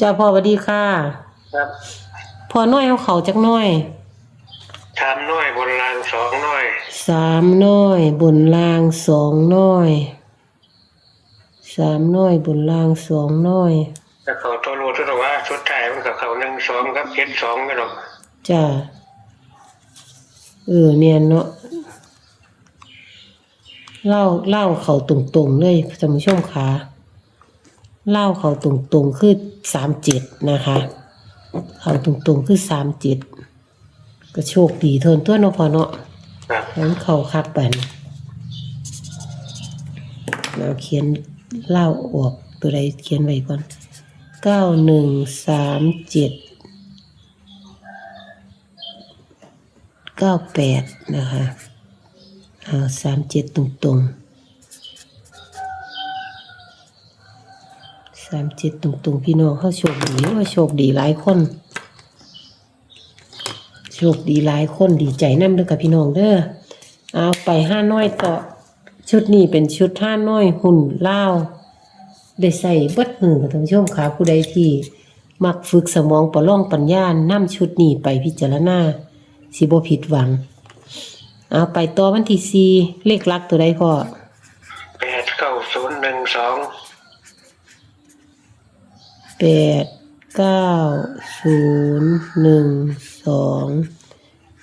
จ้าพ่อสวัสดีค่ะ ครับพ่อน้อยเอาเขาจักหน้อยทำน้อยบนรางสองน้อยสามน้อย บนล่างสองน้อย สามน้อย บนล่างสองน้อยแต่เขาตัวรู้ตัวว่าสุดท้ายมันกับเขาหนึ่งสองครับเจ็ดสองไม่หรอกจ้าเออเนียนเนาะเล่าเล่าเขาตรงๆเลยท่านผู้ชมค่ะ เล่าเขาตรงๆคือสามเจ็ดนะคะ เขาตรงๆคือสามเจ็ดก็โชคดีเทินตัวเนาะพอเนาะครับนั้นเขาคักปันเราเขียนเล่าออกตัวใดเขียนไว้ก่อนเก้าหนึ่งสามเจ็ดเก้าแปดนะคะเอาสามเจ็ดตรงๆ สามเจ็ดตรงๆพี่น้องเขาโชคดีว่าโชคดีหลายคน โชคดีหลายคนดีใจนำเด้อกับพี่น้องเด้อเอาไปห้าน้อยต่อชุดนี้เป็นชุดห้าน้อยหุ่นเล่าได้ใส่เบิดมือกับท่านผู้ชมค่ะผู้ใดที่ มักฝึกสมองประล่องปัญญานำชุดนี้ไปพิจารณาสิบ่ผิดหวัง เอาไปต่อวันที่สี่เลขลักตัวใดพ่อแปดเก้าศูนย์หนึ่งสอง ปดเก้าศูนย์หนึ่งสอง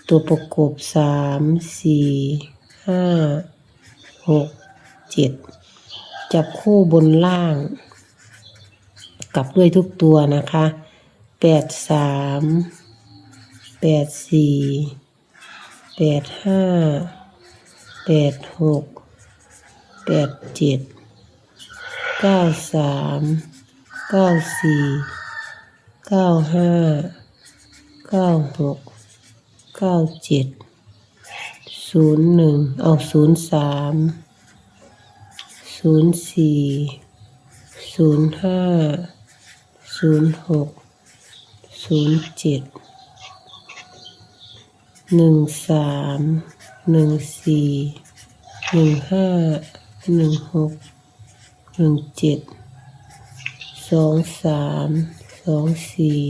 ตัวประกบสามสี่ห้าหกเจ็ดจับคู่บนล่าง กลับด้วยทุกตัวนะคะแปดสามแปดสี่แปดห้าแปดหกแปดเจ็ดเก้าสาม เก้าสี่เก้าห้าเก้าหกเก้าเจ็ดศูนย์หนึ่งเอาศูนย์สามศูนย์สี่ศูนย์ห้าศูนย์หกศูนย์เจ็ดหนึ่งสามหนึ่งสี่หนึ่งห้าหนึ่งหกหนึ่งเจ็ด สองสามสองสี่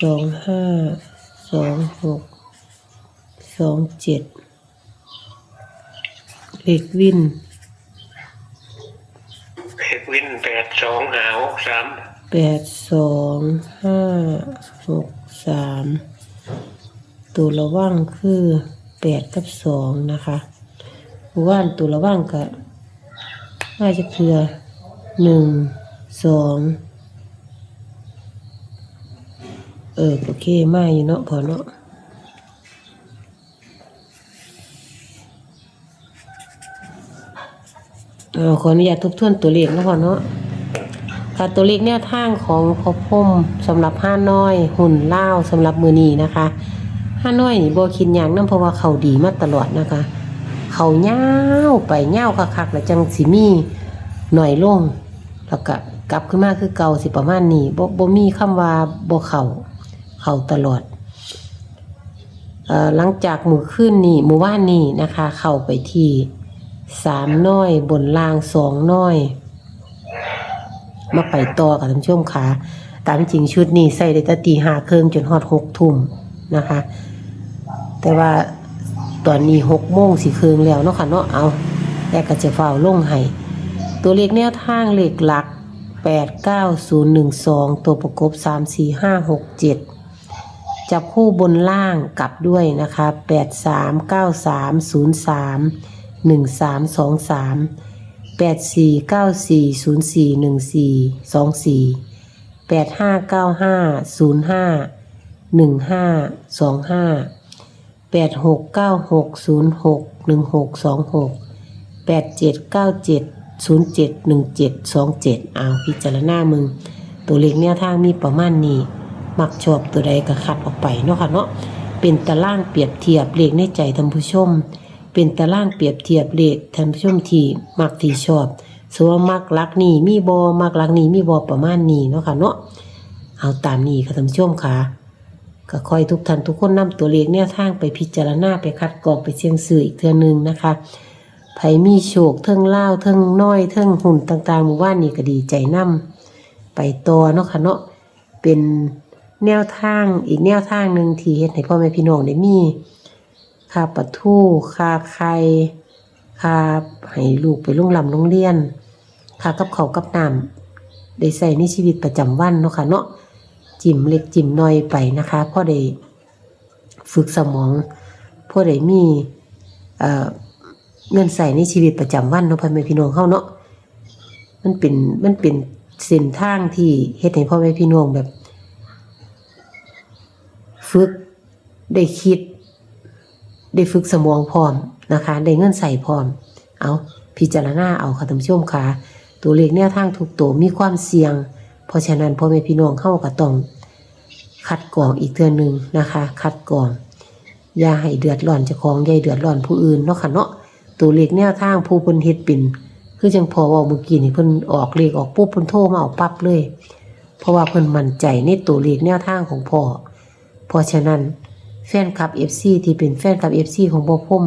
สองห้าสองหกสองเจ็ดเลขวินเอกวินแปดสองหาหกสามแปดสองห้าหกสามตัวระว่างคือแปดกับสองนะคะว่านตัวระว่างกับน่าจะคือหนึ่ง สองเออโอเคมาอยู่เนาะพอเนาะเอาขออนุญาตทบทวนตัวเลขนะพอเนาะค่ะตัวเลขแนวทางของพอพมสำหรับห้าน้อย หุ่นเล่าสำหรับมือนีนะคะห้าน้อยนี่บ่คิดหยังนำเพราะว่าเขาดีมาตลอดนะคะ เขาเง่าไปเง่าคักๆแล้วจังสิมีหน่อยลงแล้วก็ กลับขึ้นมาคือเก่าสิประมาณนี้บ่บ่มีคำว่าบ่เข้าเข้าตลอดหลังจากมือขึ้นนี่มือว่านนี่นะคะ เข้าไปที่สามน้อยบนล่างสองน้อย มาไปต่อกับท่านผู้ชมค่ะตามจริงชุดนี้ใส่ได้ตั้งตีห้าครึ่งจนฮอดหกทุ่มนะคะ แต่ว่าตอนนี้หกโมงสี่เครึ่งแล้วเนาะค่ะเนาะเอาแต่ก็จะเฝ้าลงให้ตัวเลขแนวทางเลขหลัก แปดเก้าศูนย์หนึ่งสองตัวประกบสามสี่ห้าหกเจ็ดจับคู่บนล่างกลับด้วยนะคะแปดสามเก้าสามศูนย์สามหนึ่งสามสองสามแปดสี่เก้าสี่ศูนย์สี่หนึ่งสี่สองสี่แปดห้าเก้าห้าศูนย์ห้าหนึ่งห้าสองห้าแปดหกเก้าหกศูนย์หกหนึ่งหกสองหกแปดเจ็ดเก้าเจ็ด ศูนย์เจ็ดหนึ่งเอาพิจารณามึง ตัวเลขแนวทางมีประมาณนี้ มักชอบตัวใดก็คัดออกไปเนาะค่ะเนาะเป็นตารางเปรียบเทียบเลขในใจท่านผู้ชม เป็นตารางเปรียบเทียบเลขท่านผู้ชมที่มักที่ชอบสว่ามักลักนี่มีบอมักลักนี่มีบอประมาณนี้เนาะค่ะเนาะเอาตามนี้ค่ะท่านผู้ชมค่ะก็คอยทุกท่านทุกคนนำตัวเลขแนวทางไปพิจารณาไปคัดกรองไปเชียงสื่ออีกเทือนึงนะคะ ไผมีโชคเทิงเล่าเทิงน้อยเทิงหุ่นต่างๆหมู่บ้านนี่ก็ดีใจนำไปต่อเนาะค่ะเนาะเป็นแนวทางอีกแนวทางหนึ่งที่เฮ็ดให้พ่อแม่พี่น้องได้มีค่าปะทูค่าไข่ค่าให้ลูกไปโรงลำโรงเรียนค่ากับเขากับน้ำได้ใส่ในชีวิตประจำวันเนาะค่ะเนาะจิ้มเล็กจิ้มน้อยไปนะคะพ่อได้ฝึกสมองพ่อได้มีเอ่อ เงินใส่ในชีวิตประจำวันเนาะพ่อแม่พี่น้องเฮาเนาะมันเป็นมันเป็นเส้นทางที่เฮ็ดให้พ่อแม่พี่น้องแบบ ฝึกได้คิด ได้ฝึกสมองพร้อมนะคะ ได้เงินใส่พร้อม เอาพิจารณาเอาค่ะท่านผู้ชมค่ะตัวเลขแนวทางทุกตัวมีความเสี่ยง เพราะฉะนั้นพ่อแม่พี่น้องเข้าก็ต้องคัดกรองอีกเทื่อหนึ่งนะคะ คัดกรอง อย่าให้เดือดร้อนเจ้าของอย่าให้เดือดร้อนผู้อื่นเนาะค่ะเนาะ ตัวเลขแนวทางผู้เพิ่นเฮ็ดเป็นคือจังพอว่าเมื่อกี้นี่เพิ่นออกเลขออกปุ๊บเพิ่นโทรมาเอาปั๊บเลย เพราะว่าเพิ่นมั่นใจในตัวเลขแนวทางของพ่อเพราะฉะนั้นแฟนคลับ FC ที่เป็นแฟนคลับ FC ของบ่พ่ม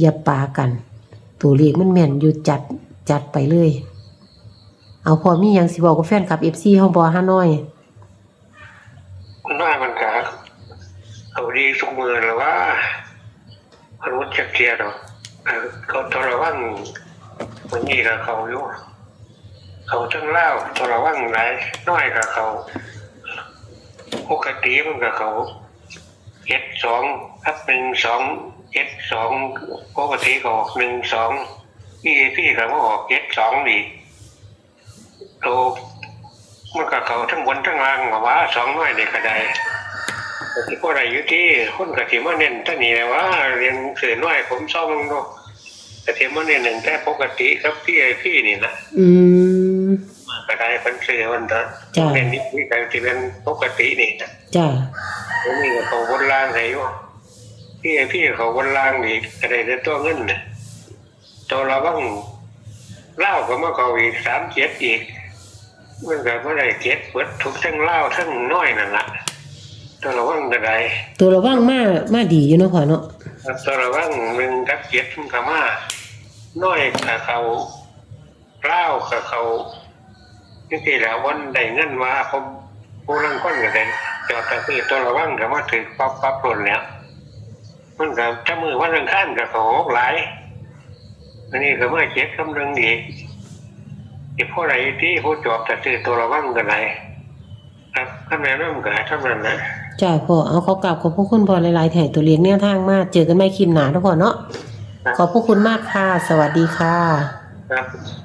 อย่าปากัน ตัวเลขมันแม่นอยู่จัดจัดไปเลย เอาพอมีหยังสิบอกกับแฟนคลับ FC เฮาบ่ฮาน้อยน้อยมันก็เอาดีทุกมือแล้วว่ามันรู้จักเทียดหรอก เออเขาทรวังมันนี่กับเขาอยู่เขาทั้งเล่าทรวังหลายน้อยกับเขาปกติมันกับเขาเจ็ดสองครับหนึ่งสองเจ็ดสองปกติก็ออกหนึ่งสองพี่พี่ก็มาออกเจ็ดสองดีโตมันก็เขาทั้งบนทั้งล่างก็ว่าสองน้อยเด็กก็ได้ ที่พวกอะไรอยู่ที่คนกะทิมาเน้นตั้งนี้แหละว่า เรียนหนังสือน้อยผมซ่อมดูกะทิมาเน้นหนึ่งแต่ปกติครับพี่ไอพี่นี่นะอืมก็ได้เป็นเสือวันนั้นจ้ะเน้นนิดนี่ก็ที่เป็นปกตินี่นะจ้าผมนี่ก็เขาบนล่างให้อยู่พี่ไอพี่เขาบนล่างนี่ก็ได้แต่ตัวเงินนะตัวเราบ้างเล่าก็มาเขาอีกสามเจ็ดอีกมันก็ไม่ได้เก็บเบิดทุกทั้งเล่าวทั้งน้อยนั่นละ ตัวระวังก็ได้ตัวระวังมามาดีอยู่เนาะพ่อเนาะตัวระวังหนึ่งกับเก็บมันก็มาน้อยกับเขาเล่าวกับเขาที่ที่แล้ววันได้เงินมาผมผู้ลังก้นก็ได้จอดแต่คือตัวระวังก็มาถึงปั๊บปั๊บหล่นแล้วมันก็ถ้ามือวันอังคารกับเขาหกหลายอันนี้ก็มาเจ็ดคำนึงอีกอีกพวกอะไรที่ผู้จอบแต่คือตัวระวังกันไหนครับคำแนะนำก็เท่านั้นนะ จ้าพ่อเอาขอกลับขอบพระคุณพ่อหลายๆแถ่ตัวเลขแนวทางมากเจอกันไม่คลิมหนาทุกคนเนาะขอบพระคุณมากค่ะ สวัสดีค่ะ ครับ